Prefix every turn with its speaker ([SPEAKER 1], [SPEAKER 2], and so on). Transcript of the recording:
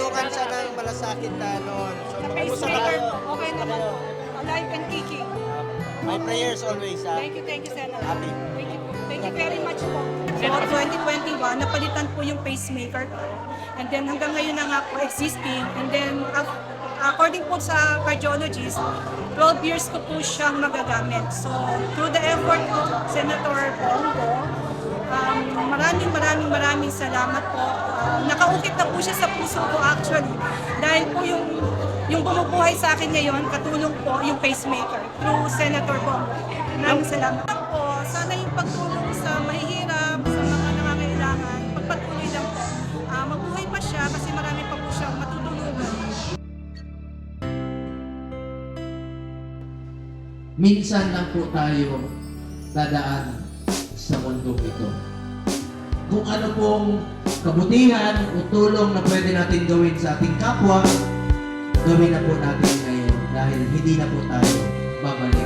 [SPEAKER 1] tinulungan siya ng malasakit na noon. So,
[SPEAKER 2] Sa
[SPEAKER 1] kumusta na
[SPEAKER 2] pacemaker, okay naman po. Alive and kicking.
[SPEAKER 1] My prayers always, ha?
[SPEAKER 2] Thank you, thank you, Senator.
[SPEAKER 1] Happy.
[SPEAKER 2] Thank you po. Thank you very much po. So, 2021, napalitan po yung pacemaker ko. And then hanggang ngayon na nga po existing. And then, ac- according po sa cardiologist, 12 years ko po siyang magagamit. So, through the effort of Senator Bongo, um, maraming maraming maraming salamat po. Uh, nakaukit na po siya sa puso ko actually. Dahil po yung yung bumubuhay sa akin ngayon, katulong po yung pacemaker through Senator Bongo. Maraming salamat po. Sana yung pagtulong sa mahihirap, sa mga nangangailangan, pagpatuloy lang po. Ah, mabuhay pa siya kasi marami pa po siyang matutulungan.
[SPEAKER 3] minsan lang po tayo dadaan sa mundong ito. Kung ano pong kabutihan o tulong na pwede natin gawin sa ating kapwa, gawin na po natin ngayon dahil hindi na po tayo babalik